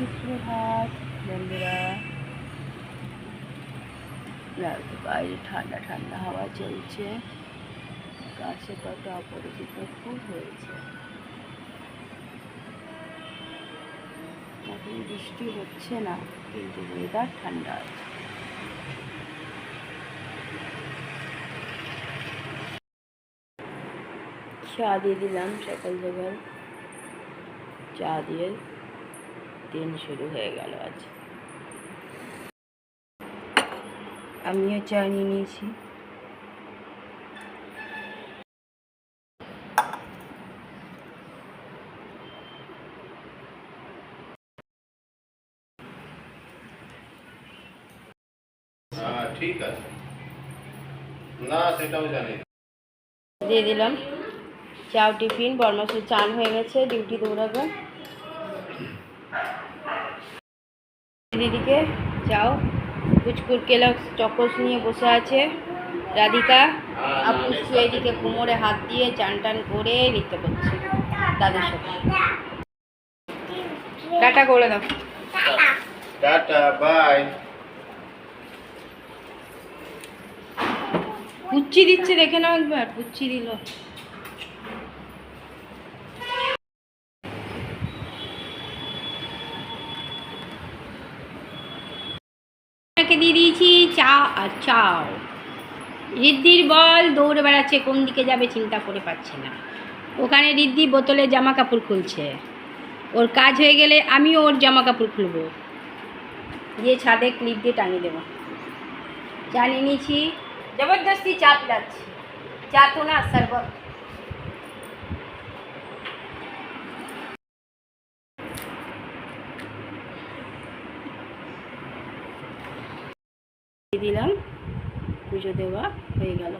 সুপ্রভাত বন্ধুরা। বাইরে ঠান্ডা ঠান্ডা হাওয়া চলছে। গাছে কত অপরিচিত ফুল হয়েছে। এখন বৃষ্টি হচ্ছে না, কিন্তু ওয়েদার ঠান্ডা আছে। চা দিয়ে দিলাম, সকাল সকাল। চা দিয়ে দিন শুরু হয়ে গেল আজ। আমিও চা নিয়ে নিয়েছি। ঠিক আছে। না সেটাও জানি দিয়ে দিলাম। চাও টিফিন বর্মাসের চান হয়ে গেছে ডিউটি দৌড়াবে। দিদিকে চাও কুচকুর কেলা চকস নিয়ে বসে আছে। রাধিকা আপুষ্টি এদিকে কোমরে হাত দিয়ে চান টান করে নৃত্য করছে দাদুর সাথে। টাটা করে দাও। Tata bye. পুচ্ছি দিচ্ছে দেখে নাও একবার পুচ্ছি দিল। দিয়ে দিয়েছি, চা আর চাও। রিদ্ধির বল দৌড়ে বেড়াচ্ছে, কোন দিকে যাবে চিন্তা করে পাচ্ছে না। ওখানে রিদ্ধি বোতলে জামা কাপড় খুলছে। ওর কাজ হয়ে গেলে আমিও ওর জামা কাপড় খুলবো। দিয়ে ছাদে ক্লিপ দিয়ে টাঙিয়ে দেবো। চা নিয়ে নিয়েছি, জবরদস্তি চা পিলাচ্ছি চা তো না শরবত দিয়ে দিলাম, পুজো দেওয়া হয়ে গেল।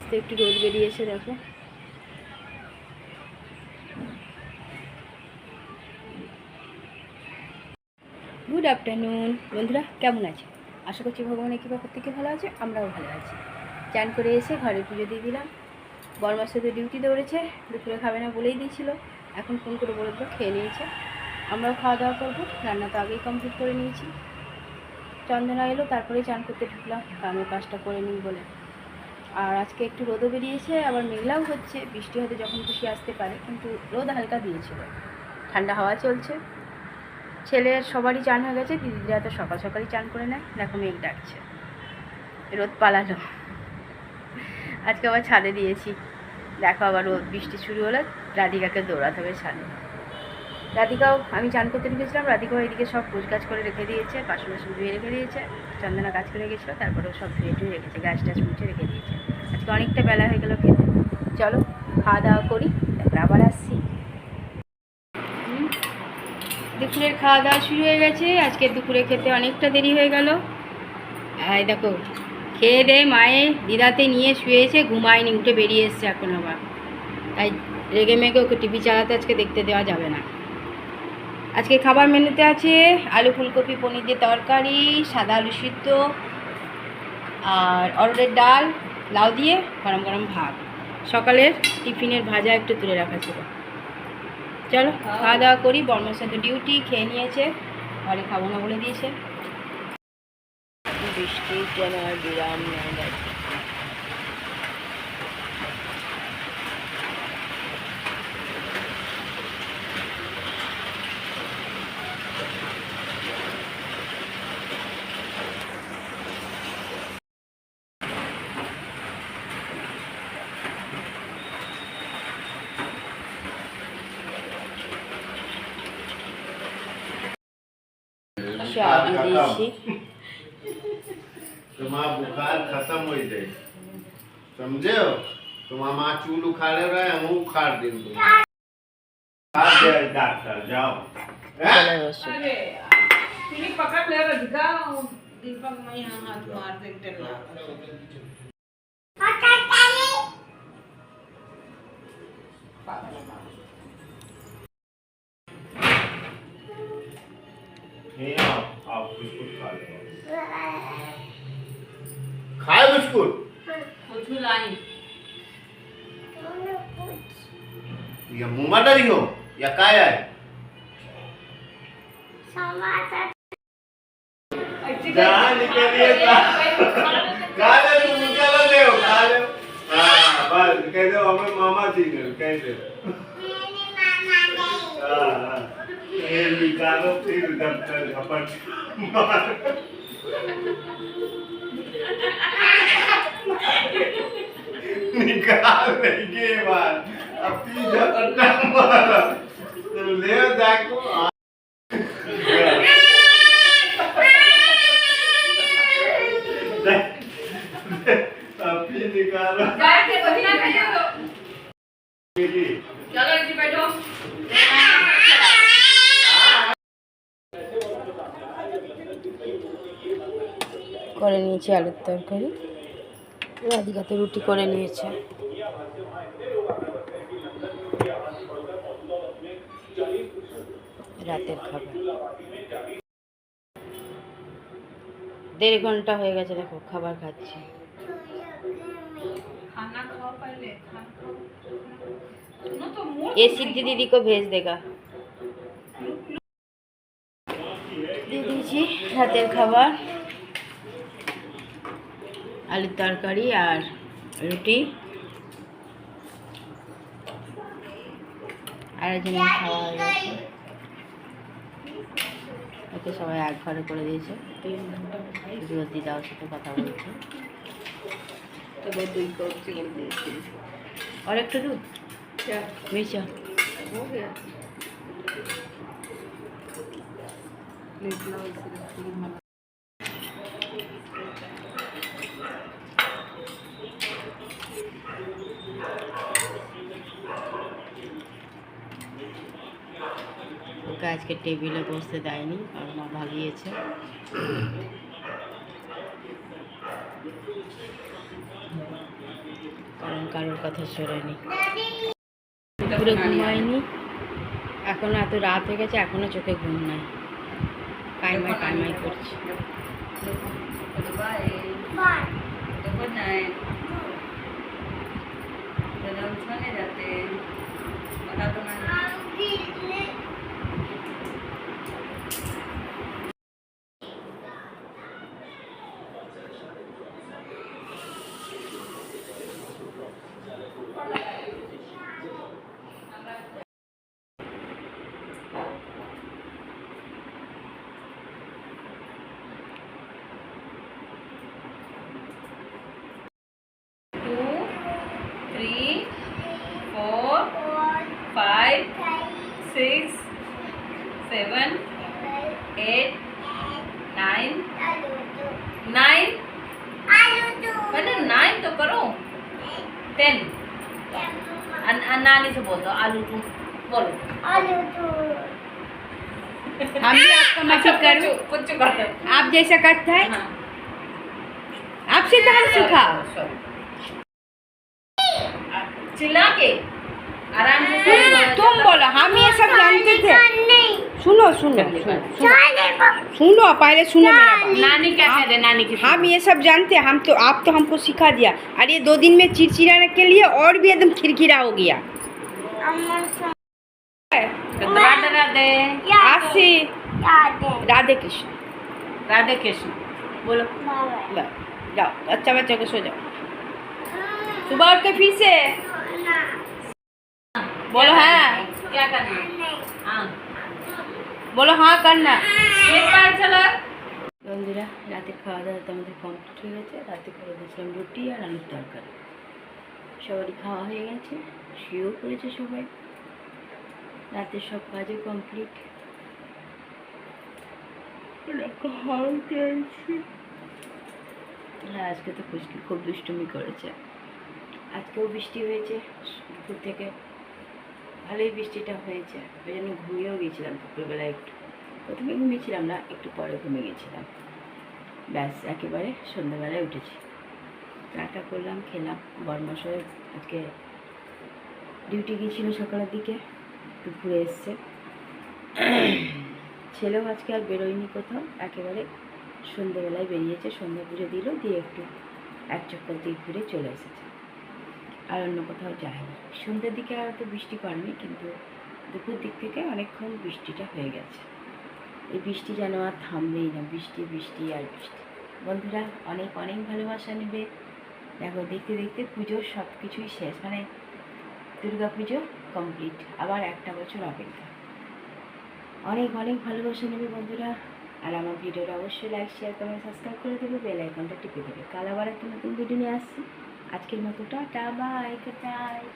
একটু রোদ বেরিয়েছে, দেখো। গুড আফটারনুন বন্ধুরা, কেমন আছে? আশা করছি ভগবানের কৃপা প্রত্যেকে ভালো আছে, আমরাও ভালো আছি। চান করে এসে ঘরে পুজো দিয়ে দিলাম। বর্মার সাথে ডিউটি দৌড়েছে, দুপুরে খাবে না বলেই দিয়েছিল। এখন ফোন করে বলে দিল, খেয়ে নিয়েছে। আমরাও খাওয়া দাওয়া করব, রান্না তো আগেই কমপ্লিট করে নিয়েছি। চন্দনা এলো, তারপরেই চান করতে ঢুকলাম কারণ কাজটা করে নিই বলে। আর আজকে একটু রোদও বেরিয়েছে, আবার মেঘলাও হচ্ছে, বৃষ্টি হয়তো যখন খুশি আসতে পারে, কিন্তু রোদ হালকা দিয়েছিল। ঠান্ডা হাওয়া চলছে। ছেলের সবারই চান হয়ে গেছে, দিদিরা তো সকাল সকালই চান করে নেয়, দেখো মেঘ ডাকছে। রোদ পালালো। আজকে আবার ছাদে দিয়েছি। দেখো আবার রোদ, বৃষ্টি শুরু হলে রাধিকাকে দৌড়াতে হবে ছাদে। রাধিকাও, আমি চান করতে ঢুকেছিলাম, রাধিকাও এদিকে সব গাছ করে রেখে দিয়েছে, বাসন বাসন ধুয়ে রেখে দিয়েছে, চন্দনা গাছ করে গেছিল তারপরে সব ধুয়ে ধুয়ে রেখেছে গাছ টাছ মুছে রেখে দিয়েছে। আজকে অনেকটা বেলা হয়ে গেল খেতে। চলো, খাওয়া দাওয়া করি, তারপরে আবার আসছি। দুপুরের খাওয়া দাওয়া শুরু হয়ে গেছে, আজকে দুপুরে খেতে অনেকটা দেরি হয়ে গেল। এই দেখো খেয়ে দে, মায়ে দিদাতে নিয়ে শুয়েছে ঘুমায়নি, উঠে বেরিয়ে এসছে এখন আবার। তাই রেগে মেগে ওকে টিভি চালাতে আজকে দেখতে দেওয়া যাবে না। আজকে খাবার মেনুতে আছে আলু ফুলকপি, পনির দিয়ে তরকারি, সাদা আলু সিদ্ধ, আর অরড়ের ডাল, লাউ দিয়ে গরম গরম ভাত। সকালের টিফিনের ভাজা একটু তুলে রাখা ছিল। চলো, খাওয়া দাওয়া করি বর্মার সাথে ডিউটি খেয়ে নিয়েছে, ঘরে খাব না বলে দিয়েছে। বৃষ্টি যেন আর বিরাম নেই দেখো। तुम्हारा बुखार खत्म हो जाए समझे तुम तो हम आज चूल उखाड़े रहे हम उखाड़ दिन डॉक्टर जाओ। पकड़ ले दीपक मैं हाथ मार खाए बिस्कुट? लाई। या मुमादारी हो या काय आहे? जा निकलिए खा ले तू निकल दे खा ले हाँ बस कह दो हमें मामा जी ने कह दे। हाँ हाँ। ये निकालो फिर दफ्तर झपट। मार निकाल नहीं के बाद अब पी झपट मार तो ले जाको নিয়েছি আলুর তরকারি রাধিকা তো রুটি করে নিয়েছে রাতের খাবার দেড় ঘন্টা হয়ে গেছে দেখো খাবার খাচ্ছি खाना खाओ पहले खाना खाओ सुनो तो मुंह ये सिद्धि दीदी को भेज देगा দিয়ে দিয়েছি রাতের খাবার আলুর তরকারি আর রুটি। আর একজন খাওয়া হয়ে গেছে। সবাই এক ঘরে করে দিয়েছে। দিদা ওর সাথে কথা বলছে। আর একটু দুধ? মিশা। নিয়ে ওকে আজকে টেবিলে বসতে দেয়নি আর মা ভাগিয়েছে। কারণ কারোর কথা শোনেনি। পুরো ঘুমায়নি। এখনও এত রাত হয়ে গেছে, এখনও চোখে ঘুম নাই। কাইমাই কাইমাই করছে। બનાવું છું ને રાતે. પટાકો seven, eight, nine, nine. मैंने नाइन तो करो। टेन। नानी से बोल दो आलू टू बोलो। हम भी आपका मतलब करूँ? कुछ कर आप जैसा करता है। हाँ। आपसे हम सीखा चिल्ला के। आराम से तुम बोलो हम ये सब जानते थे। सुनो सुनो सुनो पहले सुनो मेरा नानी क्या कह रहे नानी की हम ये सब जानते हैं हम तो आप तो हमको सिखा दिया। और ये दो दिन में चिड़चिड़ाने के लिए और भी एकदम खिरखिरा हो गया। राधे राधे। आज से राधे। कृष्ण। राधे कृष्ण। बोलो। जाओ अच्छा बच्चा को सो जाओ। सुबह उठ के फिर से। बोलो हाँ। क्या करना हाँ। বলো হ্যাঁ কান্না বন্ধুরা রাতে খাওয়া দাওয়া তো আমাদের কমপ্লিট হয়ে গেছে রাতে করে দিয়েছিলাম রুটি আর আলুর তরকারি। সবারই খাওয়া হয়ে গেছে শুয়েও পড়েছে সবাই। রাতে সব কাজও কমপ্লিট হ্যাঁ আজকে তো খুশকি খুব দুষ্টুমি করেছে। আজকেও বৃষ্টি হয়েছে দুপুর থেকে ভালোই বৃষ্টিটা হয়েছে। ওই জন্য ঘুমিয়েও গেছিলাম দুপুরবেলা একটু। প্রথমে ঘুমিয়েছিলাম না, একটু পরে ঘুমিয়ে গেছিলাম ব্যাস, একেবারে সন্ধ্যাবেলায় উঠেছি। চাটা করলাম, খেলাম, বরমাসয় আজকে ডিউটি গিয়েছিল সকালের দিকে, দুপুরে এসছে। ছেলেও আজকে আর বেরোয়নি কোথাও, একেবারে সন্ধ্যেবেলায় বেরিয়েছে, সন্ধ্যা পুজো দিল, দিয়ে একটু এক চক্কর দিয়ে ঘুরে চলে এসেছে। আর অন্য কোথাও যায়নি। সন্ধ্যের দিকে আর তো বৃষ্টি পড়েনি, কিন্তু দুপুর দিক থেকে অনেকক্ষণ বৃষ্টিটা হয়ে গেছে। এই বৃষ্টি যেন আর থামবেই না, বৃষ্টি বৃষ্টি আর বৃষ্টি। বন্ধুরা, অনেক অনেক ভালোবাসা নেবে। দেখো, দেখতে দেখতে পুজোর সব কিছুই শেষ। মানে দুর্গা পুজো কমপ্লিট আবার একটা বছর অপেক্ষা। অনেক অনেক ভালোবাসা নেবে বন্ধুরা। আর আমার ভিডিওটা অবশ্যই লাইক শেয়ার কমেন্ট সাবস্ক্রাইব করে দেবে বেল আইকনটা টিপে দেবে। কাল আবার একটা নতুন ভিডিও নিয়ে আসছি। আজকের মতো টাটা বাই গুড নাইট